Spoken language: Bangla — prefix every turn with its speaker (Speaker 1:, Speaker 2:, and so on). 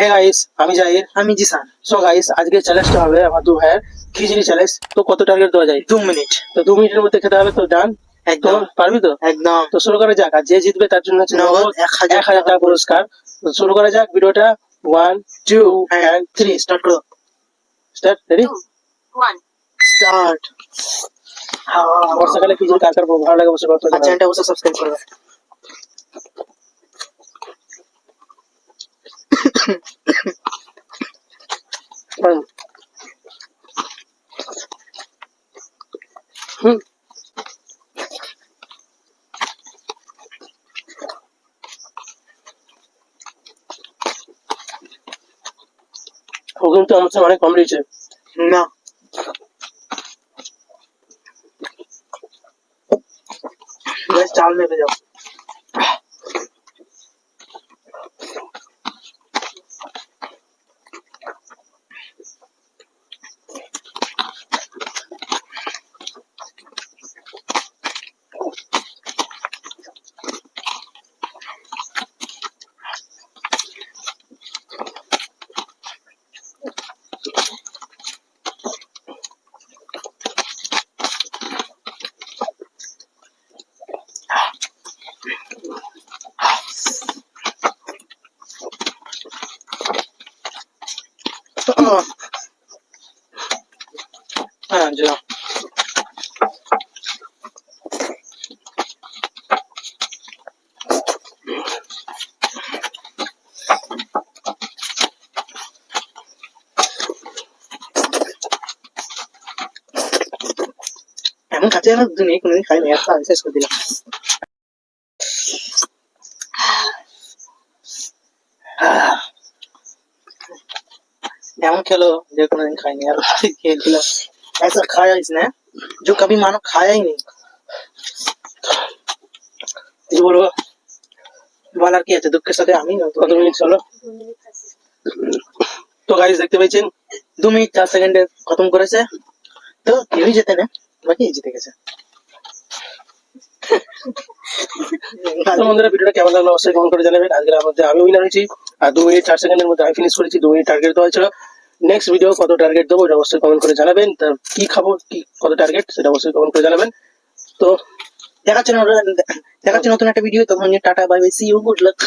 Speaker 1: হে গাইস আমি জাহির
Speaker 2: আমি জিসান।
Speaker 1: সো গাইস আজকে চ্যালেঞ্জটা হবে আমার দু ভাইয়ের খিচড়ি চ্যালেঞ্জ তো কত টার্গেট দেওয়া যায়?
Speaker 2: দু মিনিট
Speaker 1: তো দু মিনিটের মধ্যে খেতে হবে তো ডান
Speaker 2: একদম।
Speaker 1: পারবি তো?
Speaker 2: একদম।
Speaker 1: তো শুরু করা যাক। আর যে জিতবে তার জন্য হচ্ছে
Speaker 2: নগদ এক হাজার
Speaker 1: এক হাজার টাকা পুরস্কার। তো শুরু করা যাক ভিডিওটা। One two and
Speaker 2: three start করো।
Speaker 1: Start ready
Speaker 3: one.
Speaker 2: স্টার্ট
Speaker 1: বর্ষাকালে খিচুড়ি কার কার ভালো লাগে বসে করতে
Speaker 2: চ্যানেলটা অবশ্যই সাবস্ক্রাইব করবে।
Speaker 1: ও কিন্তু আমার সাথে অনেক কম দিয়েছে
Speaker 2: না। চাল নেবে যাও।
Speaker 1: হ্যাঁ যা
Speaker 2: এমন খাচ্ছে যেন দুনিয়া কোনোদিন খাইনি এত আমি শেষ করে দিলাম एमन खेलो जो कोनो दिन खाई नहीं यार खेल दिला ऐसा खाया इसने जो कभी मानो खाया ही नहीं
Speaker 1: কি বলবো
Speaker 2: বলার কি আছে দুঃখের সাথে আমি না
Speaker 1: কত মিনিট চলো তো গাইস দেখতে পেয়েছেন
Speaker 2: দু মিনিট চার সেকেন্ডে খতম করেছে তো কেউই যেতে না বাকি জিতে গেছে
Speaker 1: তো বন্ধুরা ভিডিওটা কেমন লাগলো অবশ্যই কমেন্ট করে জানাবেন আজকের মধ্যে আমি উইনার হয়েছি আর দু মিনিট চার সেকেন্ডের মধ্যে আমি ফিনিশ করেছি দু মিনিট টার্গেট দেওয়া হয়েছিল নেক্সট ভিডিও কত টার্গেট দেবো এটা অবশ্যই কমেন্ট করে জানাবেন। তার কি খাব, কি, কত টার্গেট সেটা অবশ্যই কমেন্ট করে জানাবেন। তো
Speaker 2: দেখাচ্ছে না দেখাচ্ছে নতুন একটা ভিডিও তখন tata bye bye see you good luck